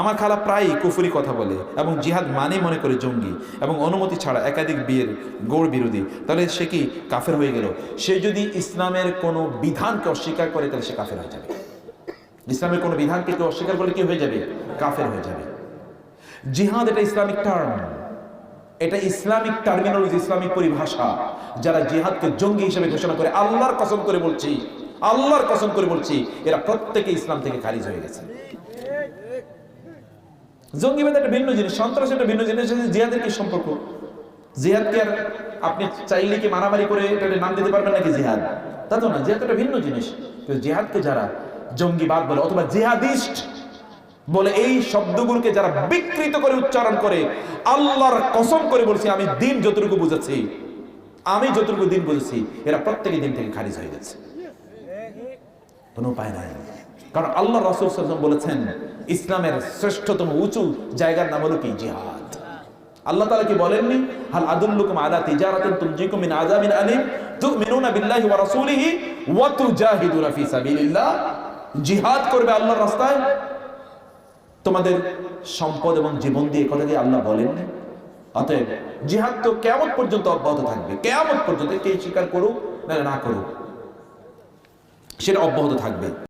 আমার খালা প্রায়ই কুফুরি কথা বলে এবং জিহাদ মানে মনে করে জঙ্গি এবং অনুমতি ছাড়া একাধিক বিয়ের গৌড় বিরোধী। তাহলে সে কি কাফের হয়ে গেল? সে যদি ইসলামের কোনো বিধানকে অস্বীকার করে, তাহলে সে কাফের হয়ে যাবে। ইসলামের কোনো বিধানকে কেউ অস্বীকার করলে কি হয়ে যাবে? কাফের হয়ে যাবে। জিহাদ এটা ইসলামিক টার্ম। এটা ইসলামিক টার্মিনোলজি, ইসলামিক পরিভাষা, যারা জিহাদকে জঙ্গি হিসেবে ঘোষণা করে, আল্লাহর কসম করে বলছি, আল্লাহর কসম করে বলছি, এরা প্রত্যেকে ইসলাম থেকে খারিজ হয়ে গেছে। জঙ্গিবাদ একটা ভিন্ন জিনিস, সন্ত্রাস একটা ভিন্ন জিনিস জিহাদের কি সম্পর্ক? জিহাদকে আর আপনি চাইলে কি মারামারি করে এটা নাম দিতে পারবেন নাকি জিহাদ? তা তো না, জিহাদ একটা ভিন্ন জিনিস। জিহাদকে যারা জঙ্গিবাদ বলে অথবা জিহাদিস্ট বলে, এই শব্দগুলোকে যারা বিকৃত করে উচ্চারণ করে, আল্লাহর কসম করে বলছি, আমি দিন যতটুকু বুঝেছি, আমি যতটুকু দিন বুঝেছি, এরা প্রত্যেকে দিন থেকে খারিজ হয়ে গেছে। কোনো উপায় নাই। কারণ আল্লাহ রাসূল ওয়াসাল্লাম বলেছেন, ইসলামের শ্রেষ্ঠতম উঁচু জায়গার নাম হলো কি? জিহাদ। আল্লাহ তাআলা কি বলেননি? হাল আদুল্লুকুম তুনজিকুম মিন আলিম, তুমিনুনা বিল্লাহি ওয়া রাসূলিহি ওয়া তুজাহিদুনা ফি সাবিলিল্লাহ। জিহাদ করবে আল্লাহর রাস্তায়? তোমাদের সম্পদ এবং জীবন দিয়ে কথা আল্লাহ বলেননি। অতএব জিহাদ তো কেমন পর্যন্ত অব্যাহত থাকবে। কেমন পর্যন্ত কে স্বীকার করুক না না করুক, সেটা অব্যাহত থাকবে।